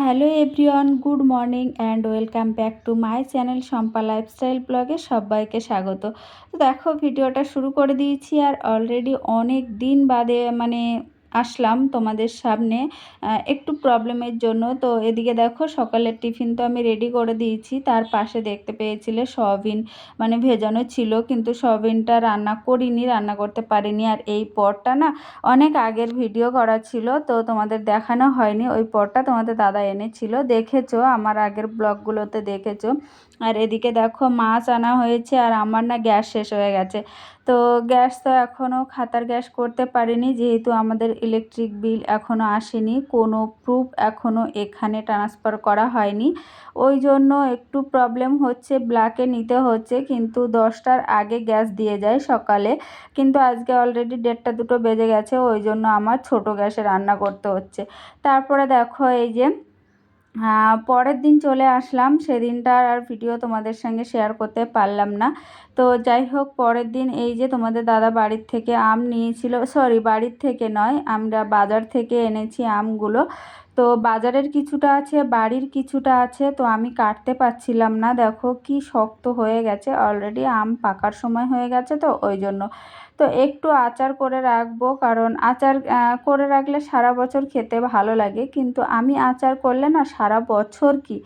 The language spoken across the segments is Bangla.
Hello everyone, good morning and welcome back to my channel Shampa lifestyle ব্লগে সবাইকে স্বাগত। তো দেখো, ভিডিওটা শুরু করে দিয়েছি আর অলরেডি অনেক দিন বাদে মানে আসলাম তোমাদের সামনে। একটু প্রবলেমের জন্য। তো এদিকে দেখো, সকালের টিফিন তো আমি রেডি করে দিয়েছি। তার পাশে দেখতে পেয়েছিলে সয়াবিন মানে ভেজানো ছিল, কিন্তু সয়াবিনটা রান্না করিনি, রান্না করতে পারিনি। আর এই পরটা না অনেক আগের ভিডিও করা ছিল, তো তোমাদের দেখানো হয়নি। ওই পরটা তোমাদের দাদা এনেছিল। দেখেছ? আমার আগের ব্লগগুলোতে দেখেছ। আর এদিকে দেখো মাছ আনা হয়েছে আর আমার না গ্যাস শেষ হয়ে গেছে। তো গ্যাস তো এখনও খাতার গ্যাস করতে পারিনি, যেহেতু আমাদের ইলেকট্রিক বিল এখনও আসেনি, কোনো প্রুফ এখনও এখানে ট্রান্সফার করা হয়নি। ওই জন্য একটু প্রবলেম হচ্ছে ব্ল্যাকে নিতে হচ্ছে, কিন্তু দশটার আগে গ্যাস দিয়ে যায় সকালে। কিন্তু আজকে অলরেডি দেড়টা দুটো বেজে গেছে, ওই জন্য আমার ছোট গ্যাসে রান্না করতে হচ্ছে। তারপরে দেখো এই যে পরের দিন চলে আসলাম। সেদিনটার আর ভিডিও তোমাদের সঙ্গে শেয়ার করতে পারলাম না। তো যাই হোক, পরের দিন এই যে তোমাদের দাদা বাড়ির থেকে আম নিয়েছিল সরি বাড়ির থেকে নয়, আমরা বাজার থেকে এনেছি আমগুলো। তো বাজারের কিছুটা আছে, বাড়ির কিছুটা আছে, তো আমি কাটতে পারছিলাম না। দেখো কি শক্ত হয়ে গেছে। অলরেডি আম পাকার সময় হয়ে গেছে তো, ওই জন্য। তো একটু আচার করে রাখব, কারণ আচার করে রাখলে সারা বছর খেতে ভালো লাগে। কিন্তু আমি আচার করলে না সারা বছর কি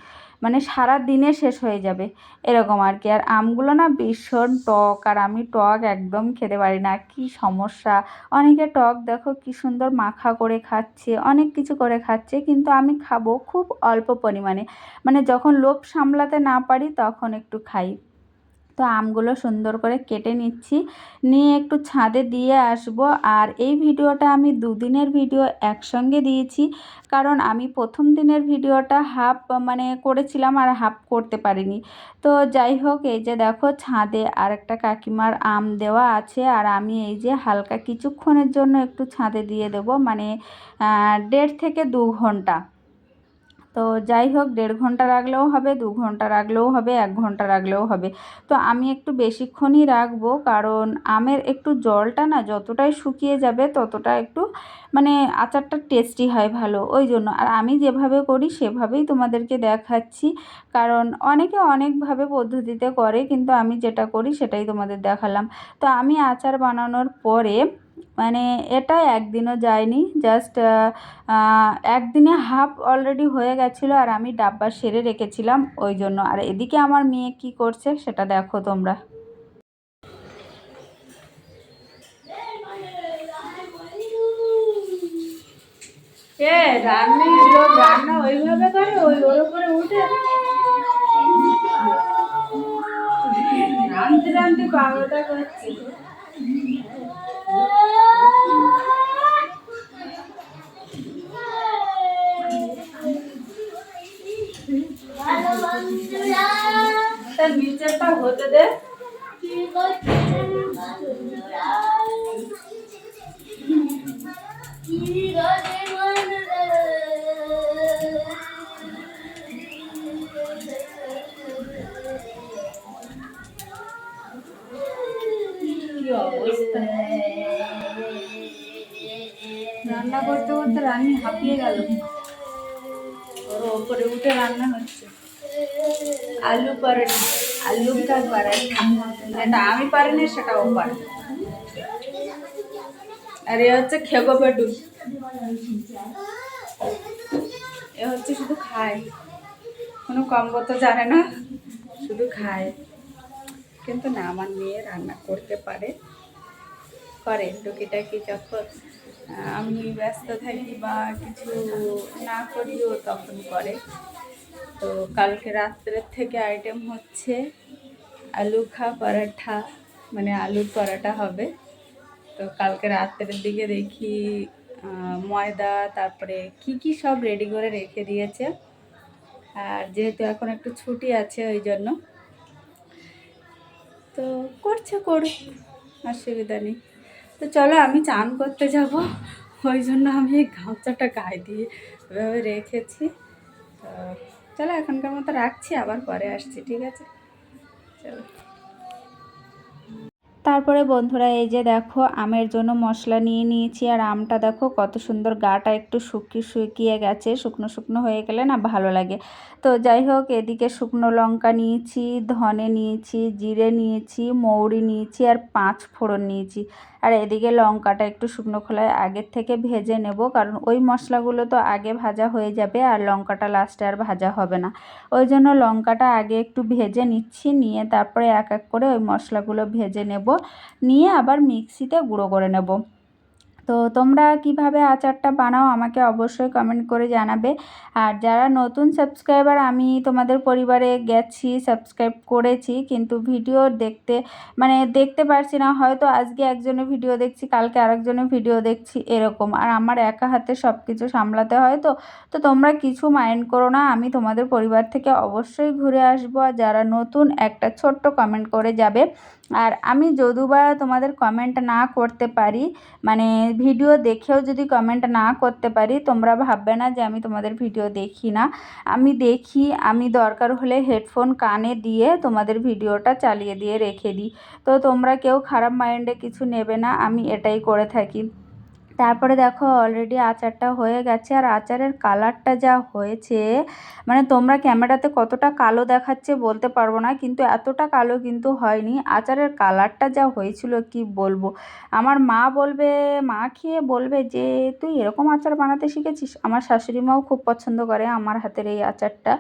মানে সারা দিনে শেষ হয়ে যাবে, এরকম আর কি। আর আমগুলো না ভীষণ টক, আর আমি টক একদম খেতে পারি না। কি সমস্যা! অনেকে টক দেখো কি সুন্দর মাখা করে খাচ্ছে, অনেক কিছু করে খাচ্ছে, কিন্তু আমি খাব খুব অল্প পরিমাণে। মানে যখন লোভ সামলাতে না পারি তখন একটু খাই। তো আমগুলো সুন্দর করে কেটে নিচ্ছি। নিয়ে একটু ছাদে দিয়ে আসব। আর এই ভিডিওটা আমি দুদিনের ভিডিও একসঙ্গে দিয়েছি। কারণ আমি প্রথম দিনের ভিডিওটা হাফ মানে করেছিলাম আর হাফ করতে পারিনি। তো যাই হোক, এই যে দেখো ছাদে আর একটা কাকিমার আম দেওয়া আছে। আর আমি এই যে হালকা কিছুক্ষণের জন্য একটু ছাদে দিয়ে দেব। মানে দেড় থেকে দু ঘণ্টা। তো যাই হোক, দেড় ঘণ্টা রাখলেও হবে, দু ঘণ্টা রাখলেও হবে, এক ঘণ্টা রাখলেও হবে। তো আমি একটু বেশিক্ষণই রাখব, কারণ আমের একটু জলটা না যতটাই শুকিয়ে যাবে ততটা একটু মানে আচারটা টেস্টি হয় ভালো। ওই জন্য আর আমি যেভাবে করি সেভাবেই তোমাদেরকে দেখাচ্ছি। কারণ অনেকে অনেকভাবে পদ্ধতিতে করে, কিন্তু আমি যেটা করি সেটাই তোমাদের দেখালাম। তো আমি আচার বানানোর পরে মানে এটা একদিনও যায়নি জাস্ট একদিনে হাফ অলরেডি হয়ে গেছিল আর আমি ডাব্বা সেরে রেখেছিলাম, ওই জন্য। আর এদিকে আমার মেয়ে কি করছে সেটা দেখো তোমরা। রান্না ওইভাবে করে, ওই ওর উপরে উঠে। পাগলটা করছে রান্না করতে করতে রান্নি হাঁপিয়ে গেল। ওর ওপরে উঠে রান্না হচ্ছে। আলু পরোটা, আলু কা পরোটা এটা আমি পারি না সেটা ও পারে আর এ হচ্ছে খেগো পেটু। এ হচ্ছে শুধু খায়। কোনো কম করতে জানে না, শুধু খায়। কিন্তু না, আমার মেয়ে রান্না করতে পারে। করে টুকিটাকি যখন আমি ব্যস্ত থাকি বা কিছু না করিও তখন করে। তো কালকে রাত্রের থেকে আইটেম হচ্ছে আলু খা পরাঠা মানে আলুর পরাঠা হবে। তো কালকে রাত্রের দিকে দেখি ময়দা, তারপরে কি কি সব রেডি করে রেখে দিয়েছে। আর যেহেতু এখন একটু ছুটি আছে ওই জন্য। তো করছে, করুক, অসুবিধা নেই। তো চলো আমি চান করতে যাব। ওই জন্য আমি এই গায়ে দিয়ে এভাবে রেখেছি। তো চলো এখনকার মতো রাখছি, আবার পরে আসছি, ঠিক আছে? চলো। তারপরে বন্ধুরা, এই যে দেখো, আমের জন্য মশলা নিয়ে নিয়েছি। আর আমটা দেখো, কত সুন্দর গাটা একটু শুকিয়ে শুকিয়ে গেছে, শুকনো শুকনো হয়ে গেলে না ভালো লাগে। তো যাই হোক, এদিকে শুকনো লঙ্কা নিয়েছি, ধনে নিয়েছি, জিরে নিয়েছি, মৌরি নিয়েছি, আর পাঁচ ফোড়ন নিয়েছি। আর এদিকে লঙ্কাটা একটু শুকনো খোলায় আগের থেকে ভেজে নেব, কারণ ওই মশলাগুলো তো আগে ভাজা হয়ে যাবে, আর লঙ্কাটা লাস্টে আর ভাজা হবে না। ওই জন্য লঙ্কাটা আগে একটু ভেজে নিচ্ছি, নিয়ে তারপরে এক এক করে ওই মশলাগুলো ভেজে নেব। নিয়ে আবার মিক্সিতে গুঁড়ো করে নেব। তো তোমরা কীভাবে আচারটা বানাও আমাকে অবশ্যই কমেন্ট করে জানাবে। আর যারা নতুন সাবস্ক্রাইবার আমি তোমাদের পরিবারে গেছি সাবস্ক্রাইব করেছি, কিন্তু ভিডিও দেখতে মানে দেখতে পারছি না। হয়তো আজকে একজনের ভিডিও দেখছি, কালকে আরেকজনের ভিডিও দেখছি, এরকম। আর আমার একা হাতে সব কিছু সামলাতে হয় তো তো তোমরা কিছু মাইন্ড করো না। আমি তোমাদের পরিবার থেকে অবশ্যই ঘুরে আসব। আর যারা নতুন, একটা ছোট্ট কমেন্ট করে যাবে। আর আমি যদু বা তোমাদের কমেন্ট না করতে পারি মানে ভিডিও দেখেও যদি কমেন্ট না করতে পারি, তোমরা ভাববে না যে আমি তোমাদের ভিডিও দেখি না। আমি দেখি, আমি দরকার হলে হেডফোন কানে দিয়ে তোমাদের ভিডিওটা চালিয়ে দিয়ে রেখে দিই। তো তোমরা কেউ খারাপ মাইন্ডে কিছু নেবে না, আমি এটাই করে থাকি। তারপরে দেখো অলরেডি আচারটা হয়ে গেছে আর আচারের কালারটা যা হয়েছে মানে তোমরা ক্যামেরাতে কতটা কালো দেখাচ্ছে বলতে পারব না, কিন্তু এতটা কালো কিন্তু হয়নি। আচারের কালারটা যা হয়েছিল কি বলব? আমার মা বলবে, মা খেয়ে বলবে যে, তুই এরকম আচার বানাতে শিখেছিস? আমার শাশুড়ি মাও খুব পছন্দ করে আমার হাতের এই আচারটা।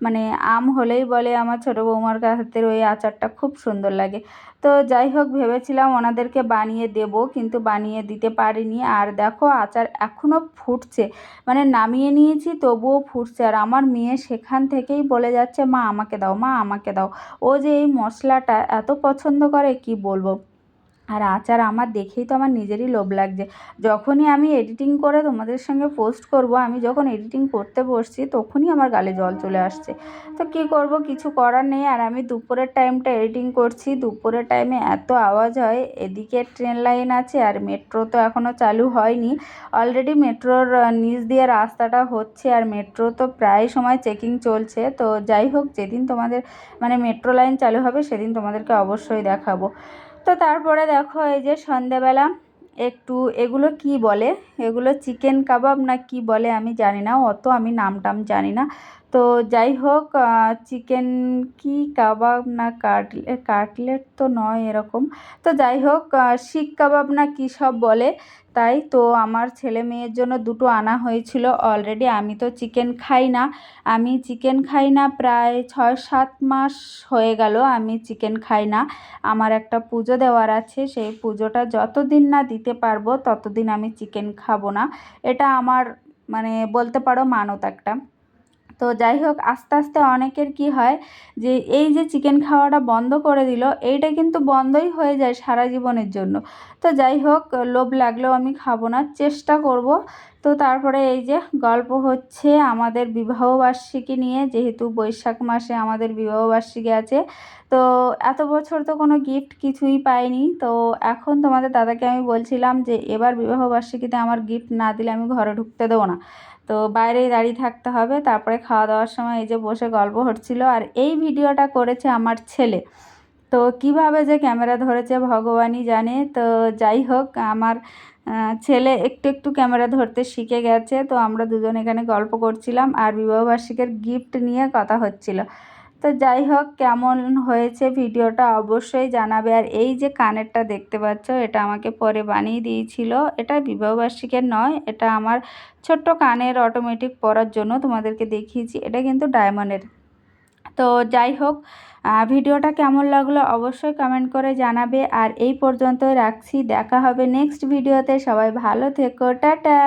মানে আম হলেই বলে আমার ছোটো বৌমার হাতের ওই আচারটা খুব সুন্দর লাগে। তো যাই হোক, ভেবেছিলাম ওনাদেরকে বানিয়ে দেব, কিন্তু বানিয়ে দিতে পারিনি। আর দেখো, আচার এখনও ফুটছে। মানে নামিয়ে নিয়েছি, তবুও ফুটছে। আর আমার মেয়ে সেখান থেকেই বলে যাচ্ছে, মা, আমাকে দাও, মা, আমাকে দাও। ও যে এই মশলাটা এত পছন্দ করে, কি বলব? আর আচার আমার দেখেই তো আমার নিজেরই লোভ লাগছে। যখনই আমি এডিটিং করে তোমাদের সঙ্গে পোস্ট করব, আমি যখন এডিটিং করতে বসছি, তখনই আমার গালে জল চলে আসছে। তো কী করব, কিছু করার নেই। আর আমি দুপুরের টাইমটা এডিটিং করছি। দুপুরের টাইমে এত আওয়াজ হয়, এদিকে ট্রেন লাইন আছে আর মেট্রো তো এখনও চালু হয়নি। অলরেডি মেট্রোর নিচ দিয়ে রাস্তাটা হচ্ছে আর মেট্রো তো প্রায় সময় চেকিং চলছে। তো যাই হোক, যেদিন তোমাদের মানে মেট্রো লাইন চালু হবে, সেদিন তোমাদেরকে অবশ্যই দেখাবো। তো তারপরে দেখো এই যে সন্ধেবেলা, একটু এগুলো কি বলে? এগুলো চিকেন কাবাব না কি বলে আমি জানি না, অত আমি নাম টাম জানি না। তো যাই হোক চিকেন কি কাবাব না কাটলেট কাটলেট তো নয় এরকম। তো যাই হোক শিক কাবাব না কী সব বলে? তাই তো আমার ছেলে মেয়ের জন্য দুটো আনা হয়েছিল অলরেডি আমি তো চিকেন খাই না। আমি চিকেন খাই না প্রায় ছয় সাত মাস হয়ে গেল আমি চিকেন খাই না। আমার একটা পুজো দেওয়ার আছে, সেই পুজোটা যতদিন না দিতে পারব ততদিন আমি চিকেন খাব না। এটা আমার মানে বলতে পারো মানত একটা। তো যাই হোক আস্তে আস্তে অনেকের কি হয় যে এই যে চিকেন খাওয়াটা বন্ধ করে দিল, এইটা কিন্তু বন্ধই হয়ে যায় সারা জীবনের জন্য। তো যাই হোক লোভ লাগলেও আমি খাব না, চেষ্টা করব। তো তারপরে এই যে গল্প হচ্ছে আমাদের বিবাহবার্ষিকী নিয়ে, যেহেতু বৈশাখ মাসে আমাদের বিবাহবার্ষিকী আছে, তো এত বছর তো কোনো গিফট কিছুই পাইনি। তো এখন তোমাদের দাদাকে আমি বলছিলাম যে, এবার বিবাহবার্ষিকীতে আমার গিফট না দিলে আমি ঘরে ঢুকতে দেবো না। তো বাইরেই দাঁড়িয়ে থাকতে হবে। তারপরে খাওয়া দাওয়ার সময় এই যে বসে গল্প হচ্ছিল আর এই ভিডিওটা করেছে আমার ছেলে। তো কীভাবে যে ক্যামেরা ধরেছে ভগবানই জানে। তো যাই হোক, আমার ছেলে একটু একটু ক্যামেরা ধরতে শিখে গেছে। তো আমরা দুজন এখানে গল্প করছিলাম আর বিবাহবার্ষিকের গিফট নিয়ে কথা হচ্ছিল। তো যাই হোক, কেমন হয়েছে ভিডিওটা অবশ্যই জানাবে। আর এই যে কানেরটা দেখতে পাচ্ছ, এটা আমাকে পরে বানিয়ে দিয়েছিল। এটা বিবাহবার্ষিকের নয়, এটা আমার ছোট্ট কানের অটোমেটিক পরার জন্য তোমাদেরকে দেখিয়েছি। এটা কিন্তু ডায়মন্ডের তো যাই হোক ভিডিওটা কেমন লাগল অবশ্যই কমেন্ট করে জানাবে। আর এই পর্যন্ত রাখছি। দেখা হবে নেক্সট ভিডিওতে সবাই ভালো থেকো। টাটা!